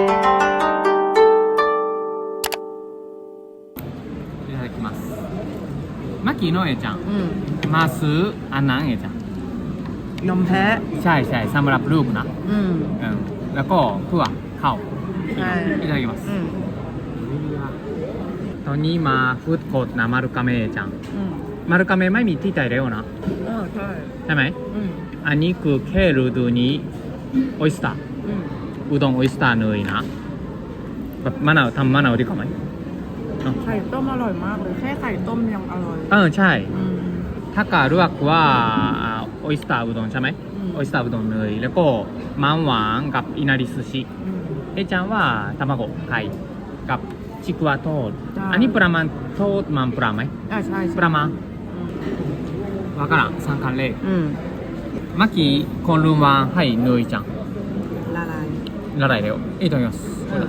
いただきますマキのえちゃん อืม มาซื้ออันนั้นเอจัง นมแพะ ใช่ใช่สำหรับลูกนะ อืม อืมแล้วก็เพื่อเข้า ใช่ いただきます อืม ตอนนี้มาฟู้ดโคร์ทนะมารุกาเมะจัง อืม มารุกาเมะไม่มีที่ไทยแล้วนะ เออใช่ ใช่ไหม อืม อันนี้คือแค่ฤดูนี้オイスター อืม うどんオイスターเนยนะแบบมะนาวทำมะนาวดีกว่าไหมไข่ต้มอร่อยมากเลยแค่ไข่ต้มยังอร่อยเออใช่ถ้ากาลวกว่าออยสตาร์อุดงใช่ไหมออสตาร์อุดงเนยแล้วก็มันหวานกับอินาริซูชิเอะจังว่าทมาโกไข่กับชิควาโทอันนี้ประมาณโทษมันประมาณไหมใช่ใช่ประมาณわからん3貫例อืม เมื่อกี้คนรุมว่ให้เนยจัง ラライだよいいと思います เออ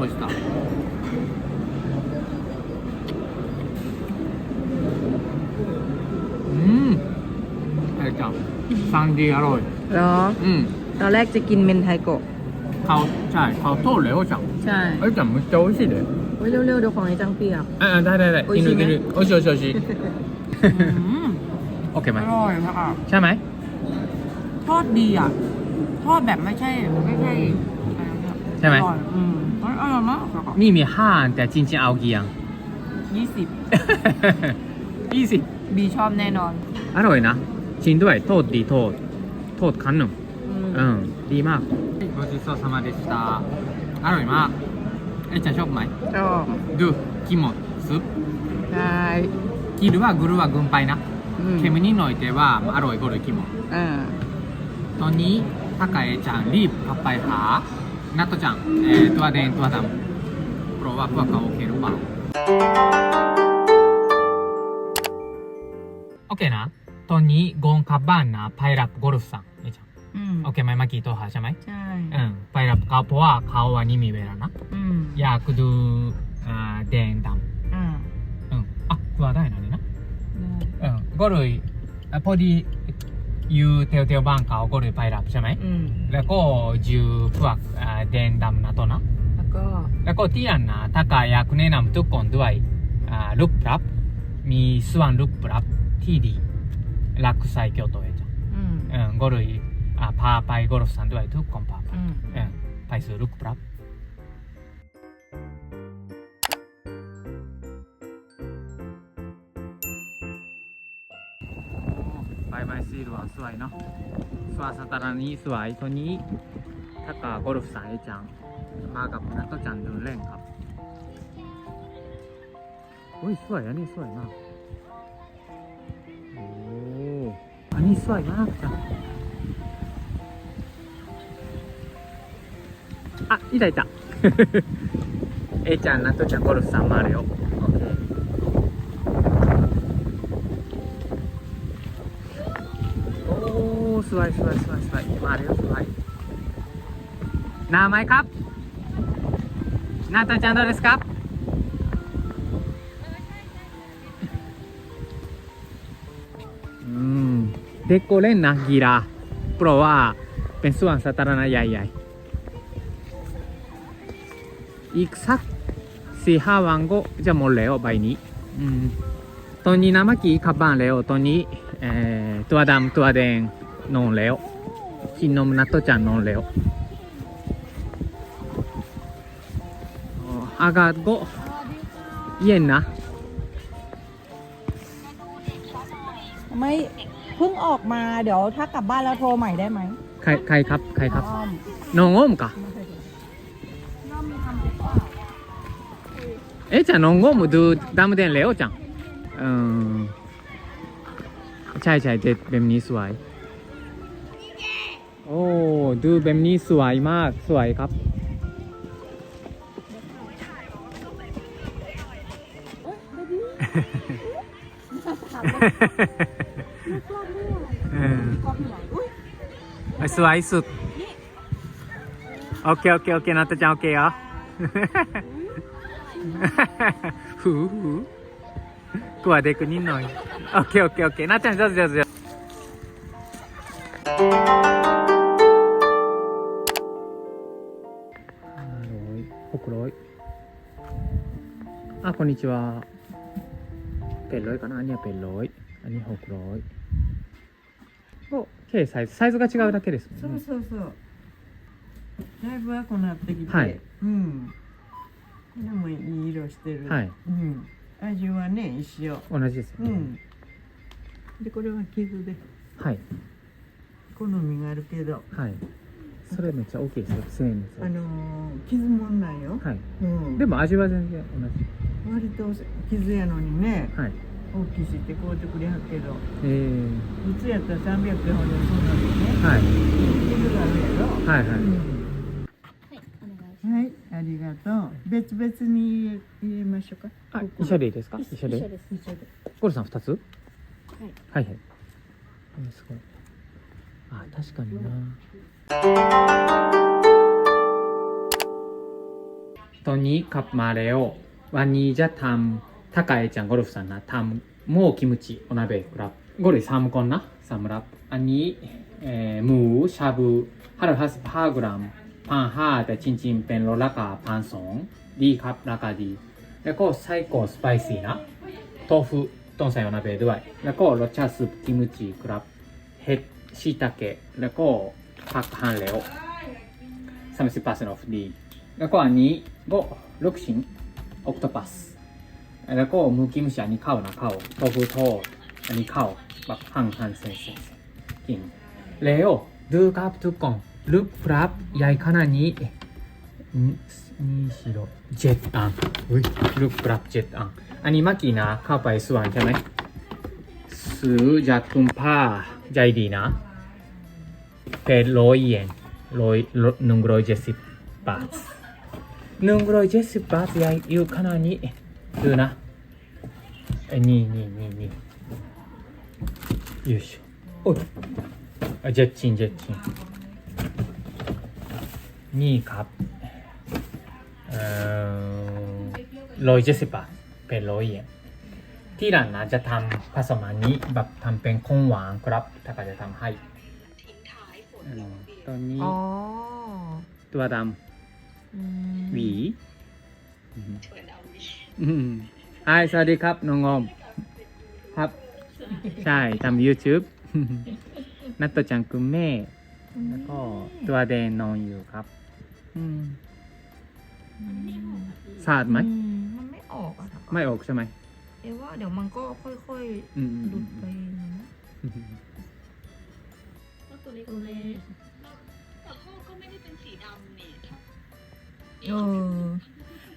おいしさうんえちゃんサンディアロイ เหรอ うん ตอนแรกจะกินเมนไทโกะ 顔ใช่顔通るよおいちゃん ใช่ おいちゃんめっちゃ美味しいで เ ฮ้ยเร็วๆเดี๋ยวของไอ้จังเปียก ああだいだいだい美味しいねいるいるおいしいおいしいおいしい อืม オッケー อ ไหม ร่อยค่ะ ใช่ไหม ทอดดีอ่ะ ทอดแบบไม่ใช่ ไม่ใช่อะไรนะ ใช่ไหม อร่อยอืมอร่อยมากค่ะ นี่มีห้าแต่จริงๆเอากี่อย่าง ยี่สิบ ยี่สิบ บีชอบแน่นอน อร่อยนะจริงด้วยโทษดีโทษโทษคันหนึ่ง อืม อืมดีมากごちそうさまでしたอร่อยมาก เอ้ยจะชอบไหม ชอบ ดูกิโมซุป ใช่ กิるはグルは軍配な อืม เค็มนิดหน่อยแต่ว่าอร่อยกว่าเลยกิโม อ่า ตอนนี้ถ้าไก่ちゃんรีบขับไปหานัตโตちゃんเอ่อตัวแดงตัวดำเพราะว่าพวกเขาโอเคหรือเปล่าโอเคนะ ตอนนี้กงกลับบ้านนะไปรับกอล์ฟさんเ โอเคไหมมื่อกี้ตัวหาใช่ไหมใช่ไปรับเขาเพราะว่าเขาวันนี้มีเวลานะอยากดูอ่แดงดอ่ำอืมอะกลัวได้นะนี่นะก็เลยพอดีอยู่เตียวยวๆบ้านเขาก็เลยไปรับใช่ไหมแล้วก็อยู่พวกอ่าแดงดำนะตัวนะ แล้วก็แล้วก็ที่อันนะถ้าใครอยากแนะนำทุกคนด้วยอ่ารูปลับมีส่วนลุคปรับที่ดีรักษาเกี่ยวตัวเองจ้ะก็เลย อ่าพาไปกอล์ฟสันด้วยทุกคนพาไปอืม เออไปซื้อลูกปรับ บายบายซีルはสวยเนาะสวยสตารานี้สวยตัวนี้ถ้ากากอล์ฟสายจัง มากับนักต้จันเดินเล่นครับ อุ้ยสวยอันนี้สวยมาก โอ้ อันนี้สวยมากจัง あいたいた。A ちゃんなとちゃんゴルフさんもあるよ。OK おーすごいすごいすごいすごい。回るよすごい。名前か？なたちゃんどうですか？うん。でこれなぎらプロは pensuan sa tara. อีกสักสี่ห้าวันก็จะหมดแล้วใบนี้ตอนนี้น้ำกี่ขับบ้านแล้วตอนนี้ตัวดำตัวแดงนอนแล้วกินนมนาตโตจันนอนแล้วอากาศก็เย็นนะ ไม่เพิ่งออกมาเดี๋ยวถ้ากลับบ้านแล้วโทรใหม่ได้ไหมใครใครครับใครครับน้องอ้อมกะ えじゃあน้องโอมดูดำแดงแล้วจังเออใช่ใช่เด็ดแบบนี้สวย โอ้ดูแบบนี้สวยมากสวยครับ เออสวยสุด โอเค โอเค โอเคなったちゃん โอเคเหรอ ふうふう。桑出くにんのい。オッケーオッケーオッケー。なっちゃん上手上手くろい。あこんにちは。ペロイかな。はペロイ。ほくろいおサイズ。サイズが違うだけですもんね。そうそうそう。だいぶ赤くなってきて、はい、うん。これもいい色してる。はいうん。味はね一緒。同じですよね、うん。でこれは傷ではい好みがあるけど、はいそれめっちゃ大きいですよ1000円ですよあのー傷もんないよ。はいうん。でも味は全然同じ割と傷やのにね、はい大きいしって買うてくれはんけど、えー、普通やったら300円ほどそんなんでね。はい傷があるやろ。はいはい、うんありがとう。別々に入れましょうか。あ、一緒でいいですか？一緒で。一緒で？ゴルさん二つ？はい。はいはい。すごい。あ、確かにな。トニーカップマレオ、ワニジャタン、タカエちゃんゴルフさんな、タム、もうキムチ、お鍋、グラ。ゴルサムコンな、サムラップ。アニ、えー、ムー、シャブ、ハルハス、ハーグラム。 เอ่อหมูชาบูห้าร้อยห้าสิบห้ากรัมพันห้าแต่จริงๆเป็นโลราคาพันสองดีครับราคาดี แล้วก็ไส้กรอกสไปซี่นะ 豆腐ต้นใส่โอนาเบะด้วย แล้วก็รสชาติซุปกิมจิครับ เห็ดชิตาเกะ แล้วก็ผักหั่นแล้ว30%オフดี แล้วก็อันนี้ก็ลูกชิ้นออกโตปัส แล้วก็หมูกิมจิอันนี้เข้านะเข้าโ豆腐ทอดอันนี้เข้าแบบหั่นหั่นเส้นเส้นกิน แล้วดูครับทุกคน ลูกครับใหญ่ขนาดนี้นี่นี่しろเจ็ดอันอุ้ยลูกครับเจ็ดอันอันนี้เมื่อกี้นะเข้าไปส่วนใช่ไหมซื้อจากคุณป้าใจดีนะเป็นร้อยเยนร้อยหนึ่งร้อยเจ็ดสิบบาทหนึ่งร้อยเจ็ดสิบบาทใหญ่อยู่ขนาดนี้ดูนะไอ้นี่นี่นี่นี่よいしょおいあジェッチンジェッチン นี่ครับเอ่อร้อยเจ็ดสิบบาทเป็นร้อยเยนที่ร้านนะจะทำผสมอันนี้แบบทำเป็นของหวานครับถ้าก็จะทำให้อืมตอนนี้อ๋อตัวดอืมำหวีอืมฮายสวัสดีครับน้องออมครับ ใช่ทำ YouTube นัตโตจังคุณแม่ แล้วก็ตัวแดงนอนอยู่ครับ อืมสาดไหม อืมมันไม่ออกอะค่ะไม่ออกใช่ไหมเอะว่าเดี๋ยวมันก็ค่อยอืมๆหลุดไปนะก็ตัวเล็กเล็กแต่พ่อก็ไม่ได้เป็นสีดำนี่เออ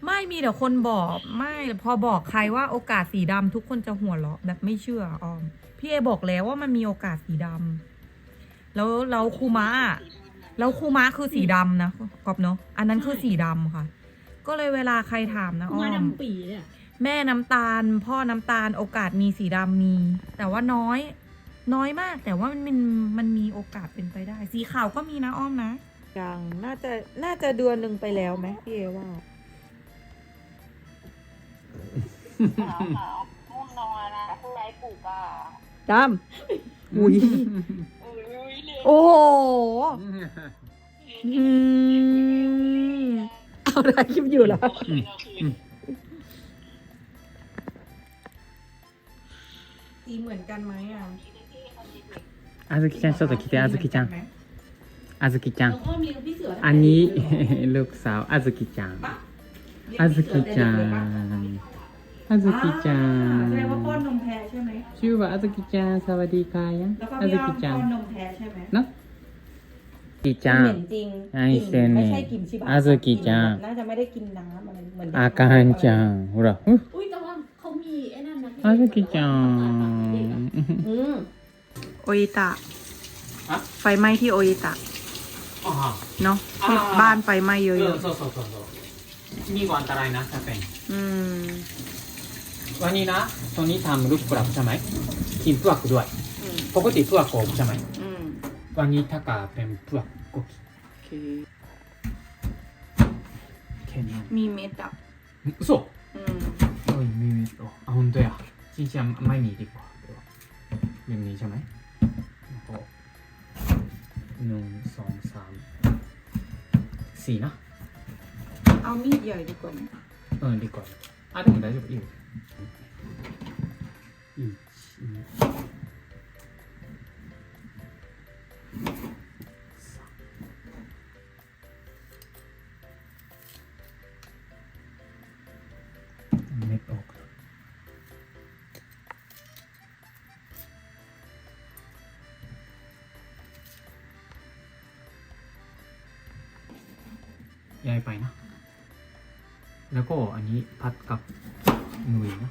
ไม่มีเดี๋ยวคนบอกไม่พอบอกใครว่าโอกาสสีดำทุกคนจะหัวเราะแบบไม่เชื่อออม พี่เอบอกแล้วว่ามันมีโอกาสสีดำแล้วแล้วครูม้าอะ แล้วครูม้าคือสีดำนะกอบเนาะอันนั้นคือสีดำค่ะ ก็เลยเวลาใครถามนะอ้อมามดำปีเนี่ยแม่น้ำตาล พ่อน้ำตาลโอกาสมีสีดำมี แต่ว่าน้อย น้อยมาก แต่ว่ามันมันมันมีโอกาสเป็นไปได้ สีขาวก็มีนะอ้อมนะ ยังน่าจะน่าจะเดือนหนึ่งไปแล้วไหมพี่เอว่า ขาวม่วงนอนนะข้างในปลูกอะดำอุ้ยอุ้ยเลย โอ้โหเอาได้คลิปอยู่แล้ว ตีเหมือนกันไหมอะอาซุกิจังโชโตคิเตอาซุกิจังอาซุกิจังออันนี้ ลูกสาวอาซุกิจังอาซุกิจัง ゃんあずきちゃ แสดงว่าป้อน ん นมแพ้ใช่ไหม ชื่อว่าあずきちゃんสวัสดีค่ะยัง แล้วก็ あず พี่อ้อ き ม ちゃ ป้อน ん นมแพ้ใช่ไหม เนาะきちゃ เหม็ ん นจริง ไอ้เซน ไม่ เนี่ย ใช่กินชิบะ อาซึกิจัง น่าจะไม่ได้กินน้ำอะไรเหมือนเด็ก あかんちゃんほらうっ อุ้ยแต่ว่าเขามีไอ้นั่นนะ あずきちゃん อืมโออิตะ อะ ไฟไหม้ที่โออิตะ あ เนาะที่ อ่า บ้านไฟไหม้เย う อะ んそうそうそうそうนี่ก็อันตรายนะถ้าเป็น ๆอืม วันนี้นะตอนนี้ทำลูกกลับใช่ไหมกินเปลือกด้วย อืม ปกติเปลือกอบใช่ไหม อืม วันนี้ถ้ากาเป็นเปลือกก็ โอเค กิน มีเม็ดอ่ะ 嘘 อืม おいミミとあ本当や จริงๆไม่มีดีกว่าเดี๋ยวอย่างนี้ใช่ไหมแล้วก็หนึ่งสองสามสี่นะ เอามีดใหญ่ดีกว่าไหม うん、リコ。あ、でも大丈夫、いいよ。 1 2 3ย้ายไปนะ แล้วก็อันนี้พัดกับหนุ่ยนะ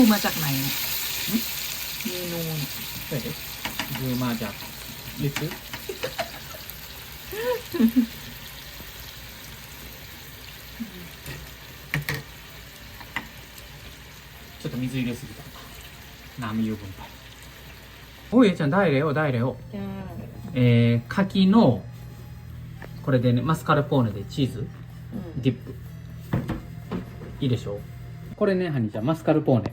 ที่ดูมาจากไหนเนี่ยเมนูเนี่ย そうやでブーマージャーリップちょっと水入れすぎた何油分配おいえちゃん大レオ大レオ จ้า えー、柿のこれでねマスカルポーネでチーズ อืม ディップいいでしょうこれねハニーちゃんマスカルポーネ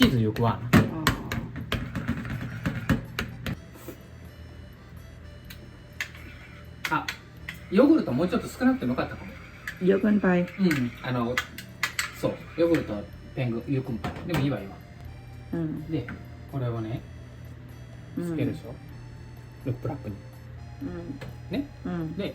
치즈6あ、ヨーグルトもうちょっと少なくてもよかったかも.요건바うん、あの,そう,요구르트ペング6은 바. でもいいわ,이うん.で、これをね、つけるでしょ、ルップラップに。うん。ね、うん、で、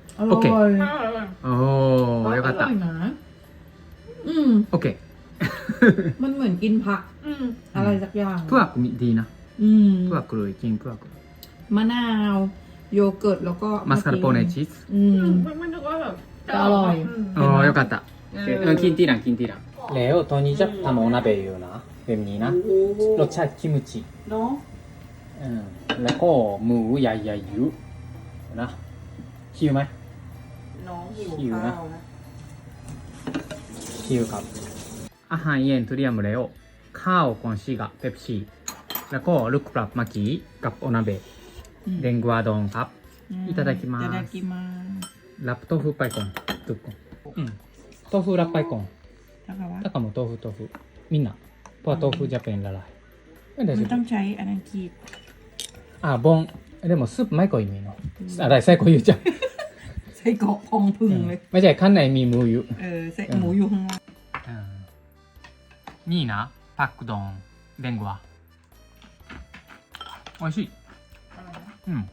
อ オ ร่ ッケー อย おーよかっ อร่ た อยนะอืม オッケー มันเหมือนกินผัก อืม อะไรสักอย่าง プワクでいいな อืม プワク類金プワク มะนาว โยเกิร์ตแล้วก็ マスカルポーネチーズ อืม มันนึกว่าแบบ จะอร่อย おーよかったうんキンティランキンティランレオとニジャパもお鍋言うなフェミニーな โอ้โห รสชาติキムチ เนาะ อืมแล้วก็หมูใหญ่ๆอยู่นะหิวไหม หิวนะฮิวครับ อาหารเย็นทุเรียนหมดล้วข้าวขอนชีกะเปปซี่ แล้วก็ลูกปลาบมากิกับโอนาเบะเดงกวาดองครับいただきดากิมา อิตาดากิมารับโต้ฟูไปก่อนทุกคนอืมโต้ฟูรับไปก่อนทากาวะถ้ากำหนดโต้ฟูโต้ฟูมินนะเพราะโต้ฟูจะเป็นละลายไม่ต้องใช้อันนั้นคีอ่าบองเดี๋ยวซุปไม่ก่มีเนาะอะไรแทรกก่อยู่จ้ะ พองพึ่งเลย ไม่ใช่ข้างในมีหมูอยู่ เออใส่หมูอยู่ข้างล่าง นี่นะパックドンレンゴは美味しいうん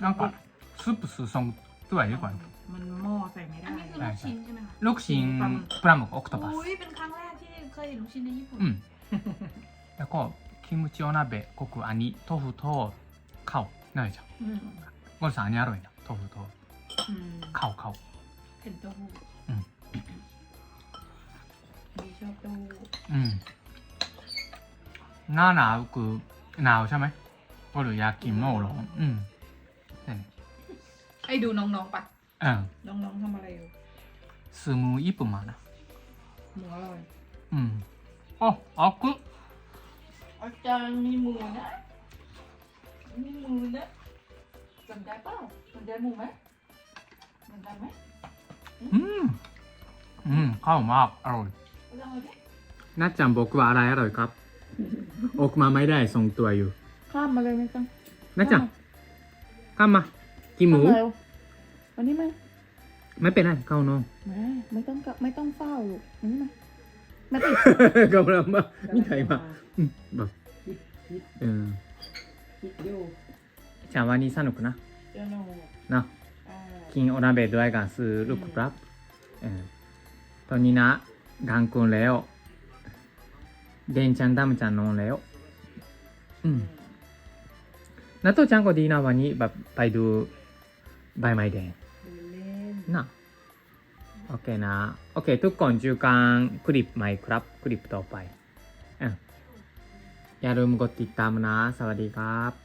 なんかスープスーソンとはいるかな มันหม้อใส่ไม่ได้ อันนี้คือลูกชิ้นใช่ไหมคะ ロクシンプラムオクトパス อุ้ยเป็นครั้งแรกที่ เคยเห็นลูกชิ้นในญี่ปุ่น うんแล้วก็キムチお鍋コクアニ豆腐とカオないじゃん ลสารนี่อร่อยนะโทโทอืมเข่าเข่าเป็นเต้าหู้อันนี้ชอบเต้าหู้อืม หน้าหนาวคืหนาวใช่ไหมก็หรือยากิโม้อหัวไอ้ดูน้องๆปะน้องๆทำอะไรอยู่ซื้อมูญี่ปุ่มานะหมูอร่อยอืมออ๋อคืออารย์มีหมูนะมีหมูนะ สนใจเปล่าสนใจหมูไหมสนใจไหมอืม อืมข้าวมากอร่อยน่าจำบอกว่าอะไรอร่อยครับ ออกมาไม่ได้ทรงตัวอยู่ข้ามมาเลยไหมจังน่าจำข้ามมา กินหมู๋วันนี้ไหมไม่เป็นไรเข้าน้องไม่ไม่ต้องกับไม่ต้องเฝ้าลูกวันนี้ไหมมาติด กำลังมามีใครมาอืมแบบคิดเออ คิดอยู่ ゃあวันนี้สนุกนะ เจ้าโน่ เนาะ อ่า กินโอนาเบะด้วยกันซื้อลูกครับเออตอนนี้นะกลางคืนแล้ว เดนちゃんダムちゃんนอนแล้ว อืมนาโตะちゃんก็ดีนะวันนี้แบบไปดูใบไม้แดง ดูเล่น นะโอเคนะ โอเค ทุกคนจูการคลิปใหม่ครับ คลิปต่อไปอ่ะอย่าลืมกดติดตามนะ สวัสดีครับ